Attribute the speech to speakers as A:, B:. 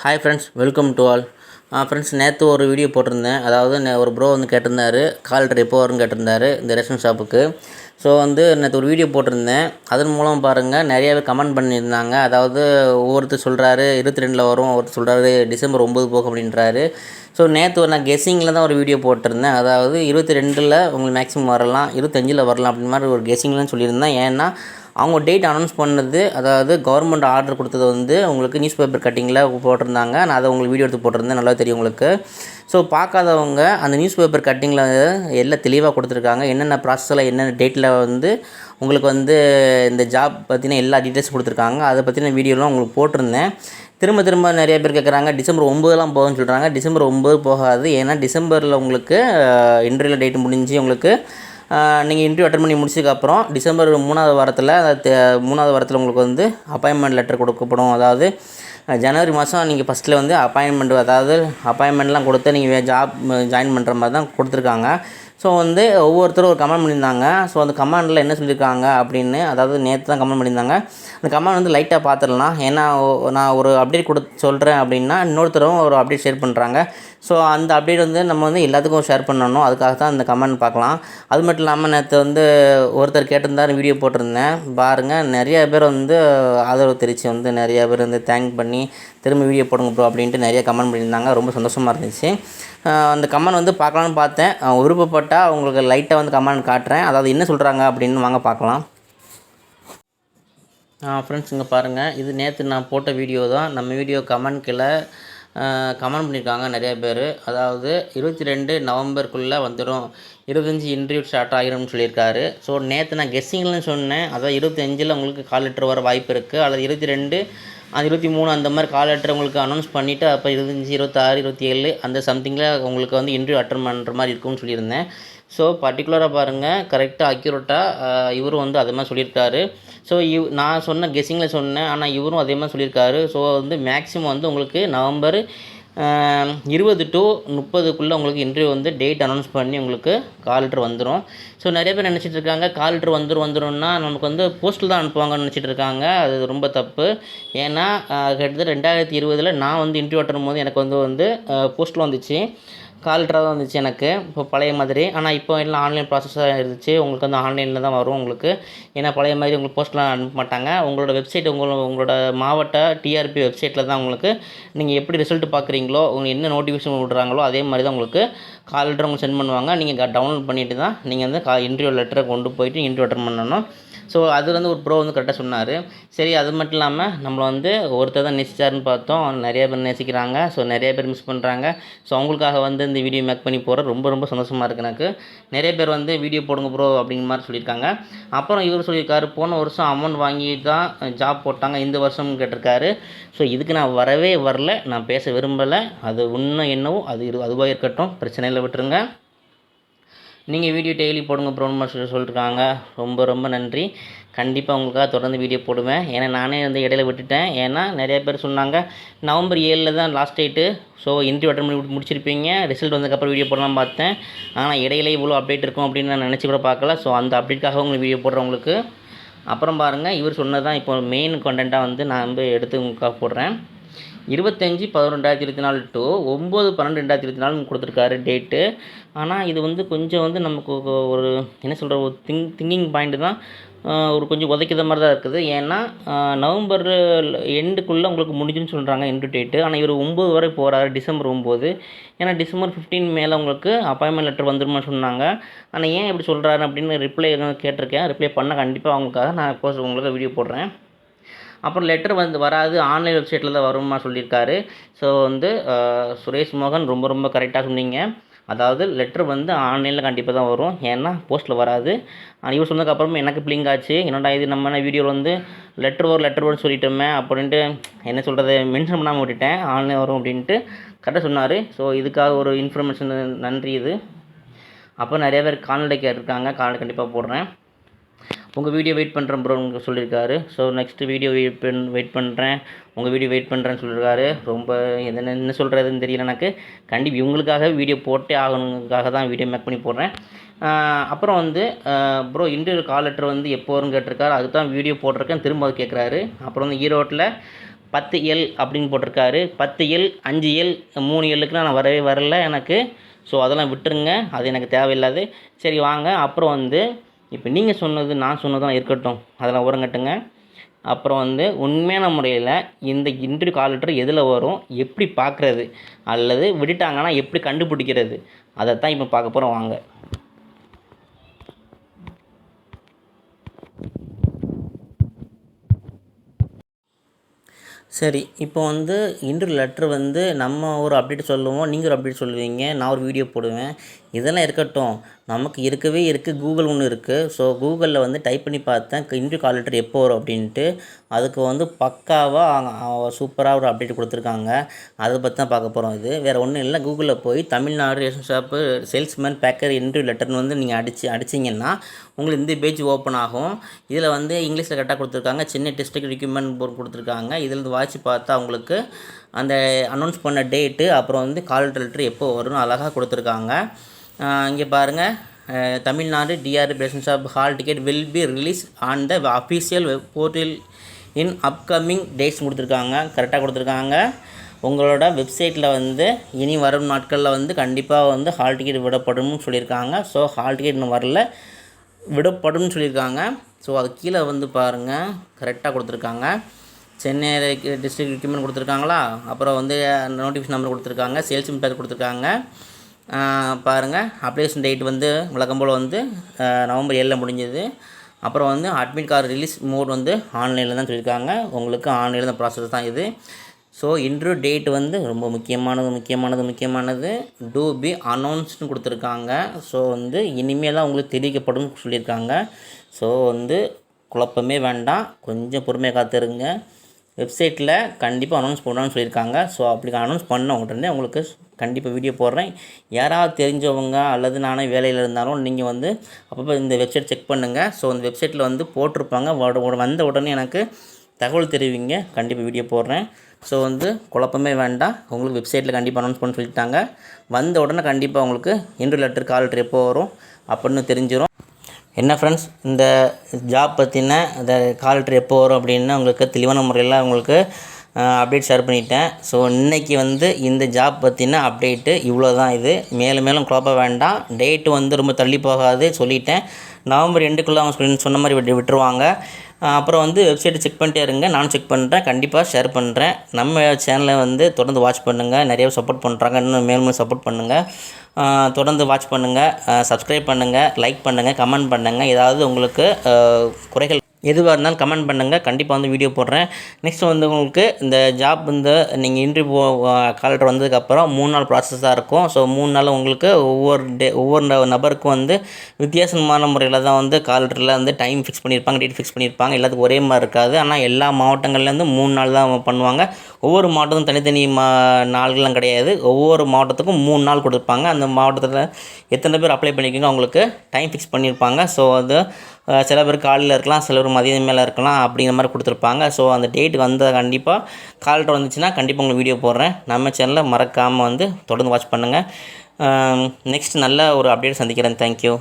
A: Hi friends welcome to all friends நேற்று ஒரு video போட்டிருந்தேன். அதாவது ஒரு ப்ரோ வந்து கேட்டிருந்தாரு. கால் எப்போ வரும்னு கேட்டிருந்தாரு இந்த ரேஷன் ஷாப்புக்கு ஸோ வந்து நேற்று ஒரு வீடியோ போட்டிருந்தேன். அதன் மூலம் பாருங்கள் நிறைய பேர் கமெண்ட் பண்ணியிருந்தாங்க. அதாவது ஒவ்வொருத்தர் சொல்கிறாரு இருபத்தி ரெண்டில் வரும் ஒருத்தர் சொல்கிறாரு டிசம்பர் ஒம்பது போகும் அப்படின்றாரு. ஸோ நேற்று நான் கெஸ்ஸிங்கில் தான் ஒரு வீடியோ போட்டிருந்தேன். அதாவது இருபத்தி ரெண்டில் உங்களுக்கு மேக்ஸிமம் வரலாம் இருபத்தஞ்சில் வரலாம் அப்படின்னு மாதிரி ஒரு கெஸ்ஸிங்லாம் சொல்லியிருந்தேன். ஏன்னா அவங்க டேட் அனௌன்ஸ் பண்ணது அதாவது கவர்மெண்ட் ஆர்டர் கொடுத்தது வந்து உங்களுக்கு நியூஸ் பேப்பர் கட்டிங்கில் போட்டிருந்தாங்க. நான் அதை உங்களுக்கு வீடியோ எடுத்து போட்டிருந்தேன். நல்லா தெரியும் உங்களுக்கு. ஸோ பார்க்காதவங்க அந்த நியூஸ் பேப்பர் கட்டிங்கில் எல்லாம் தெளிவாக கொடுத்துருக்காங்க. என்னென்ன ப்ராசஸில் என்னென்ன டேட்டில் வந்து உங்களுக்கு வந்து இந்த ஜாப் பற்றின எல்லா டீட்டெயில்ஸ் கொடுத்துருக்காங்க. அதை பற்றின வீடியோலாம் உங்களுக்கு போட்டிருந்தேன். திரும்ப திரும்ப நிறைய பேர் கேட்குறாங்க டிசம்பர் ஒம்பதுலாம் போகும்னு சொல்கிறாங்க டிசம்பர் ஒம்பது போகாது. ஏன்னா டிசம்பரில் உங்களுக்கு இன்டர்வியூவில் டேட் முடிஞ்சு உங்களுக்கு நீங்கள் இன்டர்வியூ அட்டன் பண்ணி முடிச்சதுக்கப்புறம் டிசம்பர் மூணாவது வாரத்தில் மூணாவது வாரத்தில் உங்களுக்கு வந்து அப்பாயின்மெண்ட் லெட்டர் கொடுக்கப்படும். அதாவது ஜனவரி மாதம் நீங்கள் ஃபஸ்ட்டில் வந்து அப்பாயின்மெண்ட் அதாவது அப்பாயின்மெண்ட்லாம் கொடுத்து நீங்கள் ஜாப் ஜாயின் பண்ணுற மாதிரி தான் கொடுத்துருக்காங்க. ஸோ வந்து ஒவ்வொருத்தரும் ஒரு கமெண்ட் பண்ணியிருந்தாங்க. ஸோ அந்த கமெண்டில் என்ன சொல்லியிருக்காங்க அப்படின்னு அதாவது நேற்று தான் கமெண்ட் பண்ணியிருந்தாங்க. அந்த கமெண்ட் வந்து லைட்டாக பார்த்துடலாம். ஏன்னா நான் ஒரு அப்டேட் கொடு சொல்கிறேன் அப்படின்னா இன்னொருத்தரும் ஒரு அப்டேட் ஷேர் பண்ணுறாங்க ஸோ அந்த அப்டேட் வந்து நம்ம வந்து எல்லாத்துக்கும் ஷேர் பண்ணணும். அதுக்காக தான் அந்த கமெண்ட் பார்க்கலாம். அது மட்டும் இல்லாமல் நேற்று வந்து ஒருத்தர் கேட்டிருந்தார் வீடியோ போட்டிருந்தேன். பாருங்கள் நிறைய பேர் வந்து ஆதரவு தெரிச்சு வந்து நிறைய பேர் வந்து தேங்க் பண்ணி திரும்ப வீடியோ போடுங்க ப்ரோ அப்படின்ட்டு நிறைய கமெண்ட் பண்ணியிருந்தாங்க. ரொம்ப சந்தோஷமாக இருந்துச்சு. அந்த கமெண்ட் வந்து பார்க்கலான்னு பார்த்தேன். விருப்பப்பட்டால் உங்களுக்கு லைட்டாக வந்து கமெண்ட் காட்டுறேன். அதாவது என்ன சொல்கிறாங்க அப்படின்னு வாங்க பார்க்கலாம். ஃப்ரெண்ட்ஸ் இங்கே பாருங்கள் இது நேற்று நான் போட்ட வீடியோ தான். நம்ம வீடியோ கமெண்ட் கீழே கமெண்ட் பண்ணியிருக்காங்க நிறைய பேர். அதாவது இருபத்தி ரெண்டு நவம்பருக்குள்ளே வந்துடும் இருபத்தஞ்சி இன்டர்வியூ ஸ்டார்ட் ஆகிரும்னு சொல்லியிருக்காரு. ஸோ நேற்று நான் கெஸ்ஸிங்னு சொன்னேன். அதாவது இருபத்தஞ்சில் உங்களுக்கு கால் லெட்டர் வர வாய்ப்பு இருக்குது அல்லது இருபத்தி ரெண்டு அது இருபத்தி மூணு அந்த மாதிரி கால் லெட்டர் உங்களுக்கு அனௌன்ஸ் பண்ணிவிட்டு அப்போ இருபத்தஞ்சி இருபத்தாறு இருபத்தி ஏழு அந்த சம்திங்கில் உங்களுக்கு வந்து இன்டர்வியூ அட்டன் பண்ணுற மாதிரி இருக்கும்னு சொல்லியிருந்தேன். ஸோ பர்டிகுலராக பாருங்கள் கரெக்டாக அக்யூரேட்டாக இவரும் வந்து அதே மாதிரி சொல்லியிருக்காரு. ஸோ இவ் நான் சொன்ன கெஸ்ஸிங்கில் சொன்னேன் ஆனால் இவரும் அதே மாதிரி சொல்லியிருக்காரு. ஸோ வந்து மேக்ஸிமம் வந்து உங்களுக்கு நவம்பர் இருபது டு முப்பதுக்குள்ளே உங்களுக்கு இன்டர்வியூ வந்து டேட் அனௌன்ஸ் பண்ணி உங்களுக்கு கால் லெட்டர் வந்துடும் ஸோ நிறைய பேர் நினச்சிட்டு இருக்காங்க கால் லெட்டர் வந்துடும் வந்துடும்னா நமக்கு வந்து போஸ்ட்டில் தான் அனுப்புவாங்கன்னு நினச்சிட்டு இருக்காங்க. அது ரொம்ப தப்பு. ஏன்னா கிட்டத்தட்ட ரெண்டாயிரத்தி இருபதில் நான் வந்து இன்டர்வியூ அட்டன் போது எனக்கு வந்து வந்து போஸ்ட்டில் வந்துச்சு. கால் தான் வந்துச்சு எனக்கு இப்போ பழைய மாதிரி. ஆனால் இப்போ எல்லாம் ஆன்லைன் ப்ராசஸாக இருந்துச்சு. உங்களுக்கு வந்து ஆன்லைனில் தான் வரும் உங்களுக்கு. ஏன்னா பழைய மாதிரி உங்களுக்கு போஸ்ட்லாம் அனுப்ப மாட்டாங்க. உங்களோட வெப்சைட் உங்களோட உங்களோட மாவட்ட டிஆர்பி வெப்சைட்டில் தான் உங்களுக்கு நீங்கள் எப்படி ரிசல்ட் பார்க்குறீங்களோ உங்களுக்கு என்ன நோட்டிஃபிகேஷன் விடுறாங்களோ அதே மாதிரி தான் உங்களுக்கு கால் லெட்டர் உங்களுக்கு சென்ட் பண்ணுவாங்க நீங்கள் டவுன்லோட் பண்ணிவிட்டு தான் நீங்கள் வந்து கா இன்டர்வியூ லெட்டரை கொண்டு போயிட்டு இன்டர்வியூ அட்டன் பண்ணணும். ஸோ அது வந்து ஒரு ப்ரோ வந்து கரெக்டாக சொன்னார். சரி அது மட்டும் இல்லாமல் நம்மளை வந்து ஒருத்தர் தான் நேசிச்சாருன்னு பார்த்தோம். நிறைய பேர் நேசிக்கிறாங்க. ஸோ நிறைய பேர் மிஸ் பண்ணுறாங்க ஸோ அவங்களுக்காக வந்து இந்த வீடியோ மேக் பண்ணி போகிற ரொம்ப ரொம்ப சந்தோஷமாக இருக்குது எனக்கு. நிறைய பேர் வந்து வீடியோ போடுங்க ப்ரோ அப்படிங்கிற மாதிரி சொல்லியிருக்காங்க. அப்புறம் இவர் சொல்லியிருக்காரு போன வருஷம் அமௌண்ட் வாங்கி தான் ஜாப் போட்டாங்க. இந்த வருஷம் கேட்டிருக்காரு. ஸோ இதுக்கு நான் வரவே வரல. நான் பேச விரும்பலை. அது உண்மை என்னவோ அது இரு அதுவாக இருக்கட்டும். பிரச்சனையில் விட்டுருங்க. நீங்கள் வீடியோ டெய்லி போடுங்க ப்ரோன்னு மாஸ்டர் சொல்லியிருக்காங்க ரொம்ப ரொம்ப நன்றி. கண்டிப்பாக உங்களுக்காக தொடர்ந்து வீடியோ போடுவேன். ஏன்னா நானே வந்து இடையில விட்டுட்டேன். ஏன்னா நிறைய பேர் சொன்னாங்க நவம்பர் ஏழில் தான் last date so interview attend பண்ணி முடிச்சிருப்பீங்க. ரிசல்ட் வந்ததுக்கப்புறம் வீடியோ போடலாம் பார்த்தேன். ஆனால் இடையில இவ்வளோ அப்டேட் இருக்கும் அப்படின்னு நான் நினச்சி கூட பார்க்கல. ஸோ அந்த அப்டேட்காக உங்களுக்கு வீடியோ போடுறேன் உங்களுக்கு அப்புறம் பாருங்கள் இவர் சொன்னது தான் இப்போ மெயின் கண்டென்ட்டாக வந்து நான் வந்து எடுத்து உங்களுக்காக போடுறேன். இருபத்தஞ்சி பதினொன்று ரெண்டாயிரத்தி இருபத்தி நாலு டு ஒம்பது பன்னெண்டு ரெண்டாயிரத்தி இருபத்தி நாலு கொடுத்துருக்காரு டேட்டு ஆனால் இது வந்து கொஞ்சம் வந்து நமக்கு ஒரு என்ன சொல்கிற ஒரு திங் திங்கிங் பாயிண்ட் தான். ஒரு கொஞ்சம் உதைக்கிற மாதிரி தான் இருக்குது. ஏன்னா நவம்பர் எண்டுக்குள்ளே உங்களுக்கு முடிஞ்சுன்னு சொல்கிறாங்க எண்டு டேட்டு ஆனால் இவர் ஒம்பது வரை போகிறாரு டிசம்பர் ஒம்பது. ஏன்னா டிசம்பர் ஃபிஃப்டீன் மேலே உங்களுக்கு அப்பாயின்மெண்ட் லெட்டர் வந்துருமா சொன்னாங்க. ஆனால் ஏன் இப்படி சொல்கிறாரு அப்படின்னு ரிப்ளை கேட்டிருக்கேன். ரிப்ளை பண்ண கண்டிப்பாக அவங்களுக்காக நான் போஸ்ட் உங்களுக்கு வீடியோ போடுறேன். அப்புறம் லெட்டர் வந்து வராது. ஆன்லைன் வெப்சைட்டில் தான் வருமா சொல்லியிருக்காரு. ஸோ வந்து சுரேஷ் மோகன் ரொம்ப ரொம்ப கரெக்டாக சொன்னீங்க. அதாவது லெட்டர் வந்து ஆன்லைனில் கண்டிப்பாக தான் வரும். ஏன்னா போஸ்ட்டில் வராது. இவர் சொன்னதுக்கப்புறம் எனக்கு பிளிங் ஆச்சு. என்னடா இது நம்ம வீடியோவில் வந்து லெட்டர் வரும் லெட்டர் வரும்னு சொல்லிட்டோமே அப்படின்ட்டு என்ன சொல்கிறது மென்ஷன் பண்ணாமல் விட்டுட்டேன். ஆன்லைன் வரும் அப்படின்ட்டு கரெக்டாக சொன்னார். ஸோ இதுக்காக ஒரு இன்ஃபர்மேஷன் நன்றி இது. அப்போ நிறைய பேர் கால்நடை கேட்டிருக்காங்க. கால்நடை கண்டிப்பாக போடுறேன். உங்கள் வீடியோ வெயிட் பண்ணுறேன் ப்ரோ சொல்லியிருக்காரு ஸோ நெக்ஸ்ட் வீடியோ வெயிட் பண் வெயிட் பண்ணுறேன் உங்கள் வீடியோ வெயிட் பண்ணுறேன்னு சொல்லியிருக்காரு ரொம்ப என்ன என்ன சொல்கிறதுன்னு தெரியல எனக்கு. கண்டிப்பாக இவங்களுக்காக வீடியோ போட்டே ஆகணுங்காக தான் வீடியோ மேக் பண்ணி போடுறேன். அப்புறம் வந்து ப்ரோ இன்டர்வியூ கால் லெட்டர் வந்து எப்போ வரும்னு கேட்டிருக்காரு. அதுக்கு தான் வீடியோ போட்டிருக்கேன். திரும்ப அது கேட்குறாரு. அப்புறம் வந்து ஈரோட்டில் பத்து எல் அப்படின்னு போட்டிருக்காரு. பத்து எல் அஞ்சு எல் மூணு எல்லுக்குலாம் நான் வரவே வரல எனக்கு. ஸோ அதெல்லாம் விட்டுருங்க. அது எனக்கு தேவையில்லாது. சரி வாங்க. அப்புறம் வந்து இப்போ நீங்கள் சொன்னது நான் சொன்னதும் இருக்கட்டும். அதெல்லாம் உரங்கட்டுங்க. அப்புறம் வந்து உண்மையான முறையில் இந்த இன்டர்வியூ கால் லெட்டர் எதில் வரும் எப்படி பார்க்குறது அல்லது விட்டுட்டாங்கன்னா எப்படி கண்டுபிடிக்கிறது அதை தான் இப்போ பார்க்க போகிறோம் வாங்க. சரி இப்போ வந்து இன்டர்வியூ லெட்ரு வந்து நம்ம ஒரு அப்டேட் சொல்லுவோம் நீங்கள் ஒரு அப்டேட் சொல்லுவீங்க நான் ஒரு வீடியோ போடுவேன். இதெல்லாம் இருக்கட்டும். நமக்கு இருக்கவே இருக்குது கூகுள் ஒன்று இருக்குது ஸோ கூகுளில் வந்து டைப் பண்ணி பார்த்தேன். இன்டர்வியூ கால் லெட்டர் எப்போ வரும் அப்படின்ட்டு. அதுக்கு வந்து பக்காவாக சூப்பராக ஒரு அப்டேட் கொடுத்துருக்காங்க. அதை பற்றி தான் பார்க்க போகிறோம் இது. வேறு ஒன்றும் இல்லை. கூகுளில் போய் Tamil Nadu ration shop salesman packer interview லெட்டர்னு வந்து நீங்கள் அடிச்சு அடிச்சிங்கன்னா உங்களுக்கு இந்த பேஜ் ஓப்பன் ஆகும். இதில் வந்து இங்கிலீஷில் கரெக்டாக கொடுத்துருக்காங்க. சென்னை டிஸ்ட்ரிக்ட் ரெக்யூப்மெண்ட் போர்டு கொடுத்துருக்காங்க. இதில் இருந்து வாட்சி பார்த்தா உங்களுக்கு அந்த அனௌன்ஸ் பண்ண டேட்டு அப்புறம் வந்து கால் லெட்டர் எப்போ வரும்னு அழகாக கொடுத்துருக்காங்க. இங்கே பாருங்கள் Tamil Nadu TR presence shop hall ticket will be release on the official web போர்ட்டில் இன் அப்கமிங் டேட்ஸ் கொடுத்துருக்காங்க. கரெக்டாக கொடுத்துருக்காங்க. உங்களோட வெப்சைட்டில் வந்து இனி வரும் நாட்களில் வந்து கண்டிப்பாக வந்து ஹால் டிக்கெட் விடப்படும்னு சொல்லியிருக்காங்க. ஸோ ஹால் டிக்கெட் இன்னும் வரல. விடப்படும்னு சொல்லியிருக்காங்க. ஸோ அது கீழே வந்து பாருங்கள் கரெக்டாக கொடுத்துருக்காங்க. சென்னை டிஸ்ட்ரிக்ட் ரெக்யூமெண்ட் கொடுத்துருக்காங்களா? அப்புறம் வந்து நோட்டிஃபிகேஷன் நம்பர் கொடுத்துருக்காங்க. சேல்ஸ் பேர் கொடுத்துருக்காங்க. பாருங்கள் அப்ளிகேஷன் டேட் வந்து வழக்கம் போல் வந்து நவம்பர் ஏழில் முடிஞ்சது. அப்புறம் வந்து அட்மிட் கார்டு ரிலீஸ் மோட் வந்து ஆன்லைனில் தான் சொல்லியிருக்காங்க. உங்களுக்கு ஆன்லைனில் தான் ப்ராசஸ் தான் இது. ஸோ இன்ட்ரூ டேட் வந்து ரொம்ப முக்கியமானது முக்கியமானது முக்கியமானது. டூ பி அனௌன்ஸ்னு கொடுத்துருக்காங்க. ஸோ வந்து இனிமேல் தான் உங்களுக்கு தெரிவிக்கப்படும் சொல்லியிருக்காங்க. ஸோ வந்து குழப்பமே வேண்டாம். கொஞ்சம் பொறுமையாக காத்திருங்க. வெப்சைட்டில் கண்டிப்பாக அனௌன்ஸ் பண்ணணும்னு சொல்லியிருக்காங்க. ஸோ அப்படி அனௌன்ஸ் பண்ண உடனே உங்களுக்கு கண்டிப்பாக வீடியோ போடுறேன். யாராவது தெரிஞ்சவங்க அல்லது நானே வேலையில் இருந்தாலும் நீங்கள் வந்து அப்பப்போ இந்த வெப்சைட் செக் பண்ணுங்கள் ஸோ அந்த வெப்சைட்டில் வந்து போட்டிருப்பாங்க. வந்த உடனே எனக்கு தகவல் தெரிவிங்க. கண்டிப்பாக வீடியோ போடுறேன். ஸோ வந்து குழப்பமே வேண்டாம். உங்களுக்கு வெப்சைட்டில் கண்டிப்பாக அனௌன்ஸ் பண்ண சொல்லிட்டாங்க. வந்த உடனே கண்டிப்பாக உங்களுக்கு இன்டர் லெட்டர் கால் லெட்டர் எப்போ வரும் அப்படின்னு தெரிஞ்சிடும் என்ன ஃப்ரெண்ட்ஸ் இந்த ஜாப் பற்றின இந்த கால் லெட்டர் எப்போ வரும் அப்படின்னு உங்களுக்கு தெளிவான முறையில் உங்களுக்கு அப்டேட் ஷேர் பண்ணிட்டேன். ஸோ இன்றைக்கி வந்து இந்த ஜாப் பற்றின அப்டேட்டு இவ்வளோ தான் இது. மேலும் மேலும் குழப்ப வேண்டாம். டேட்டு வந்து ரொம்ப தள்ளி போகாது சொல்லிட்டேன். நவம்பர் எண்டுக்குள்ளே அவங்க சொல்லி சொன்ன மாதிரி விட்டு விட்டுருவாங்க. அப்புறம் வந்து வெப்சைட்டை செக் பண்ணிட்டே இருங்க. நானும் செக் பண்ணுறேன் கண்டிப்பாக ஷேர் பண்ணுறேன் நம்ம சேனலை வந்து தொடர்ந்து வாட்ச் பண்ணுங்கள் நிறைய சப்போர்ட் பண்ணுறாங்க இன்னும் மேலும் சப்போர்ட் பண்ணுங்கள் தொடர்ந்து வாட்ச் பண்ணுங்கள் சப்ஸ்கிரைப் பண்ணுங்கள் லைக் பண்ணுங்கள் கமெண்ட் பண்ணுங்கள் ஏதாவது உங்களுக்கு குறைகள் எதுவாக இருந்தாலும் கமெண்ட் பண்ணுங்கள் கண்டிப்பாக வந்து வீடியோ போடுறேன். நெக்ஸ்ட் வந்து உங்களுக்கு இந்த ஜாப் வந்து நீங்கள் இன்டர்வியூ கால் வந்ததுக்கப்புறம் மூணு நாள் ப்ராசஸாக இருக்கும். ஸோ மூணு நாள் உங்களுக்கு ஒவ்வொரு டே ஒவ்வொரு நபருக்கும் வந்து வித்தியாசமான முறையில் தான் வந்து காலரில் வந்து டைம் ஃபிக்ஸ் பண்ணியிருப்பாங்க டேட் ஃபிக்ஸ் பண்ணியிருப்பாங்க எல்லாத்துக்கும் ஒரே மாதிரி இருக்காது. ஆனால் எல்லா மாவட்டங்கள்லேருந்து மூணு நாள் தான் பண்ணுவாங்க. ஒவ்வொரு மாவட்டத்தும் தனித்தனி மா நாள்கள்லாம் கிடையாது. ஒவ்வொரு மாவட்டத்துக்கும் மூணு நாள் கொடுப்பாங்க. அந்த மாவட்டத்தில் எத்தனை பேர் அப்ளை பண்ணிக்கிங்க அவங்களுக்கு டைம் ஃபிக்ஸ் பண்ணியிருப்பாங்க ஸோ அது சில பேர் காலையில் இருக்கலாம் சில பேர் மதியம் மேலே இருக்கலாம் அப்படிங்கிற மாதிரி கொடுத்துருப்பாங்க. ஸோ அந்த டேட் வந்த கண்டிப்பாக கால்கிட்ட வந்துச்சுன்னா கண்டிப்பாக உங்களுக்கு வீடியோ போடுறேன். நம்ம சேனலில் மறக்காமல் வந்து தொடர்ந்து வாட்ச் பண்ணுங்கள் நெக்ஸ்ட் நல்ல ஒரு அப்டேட் சந்திக்கிறேன். தேங்க்யூ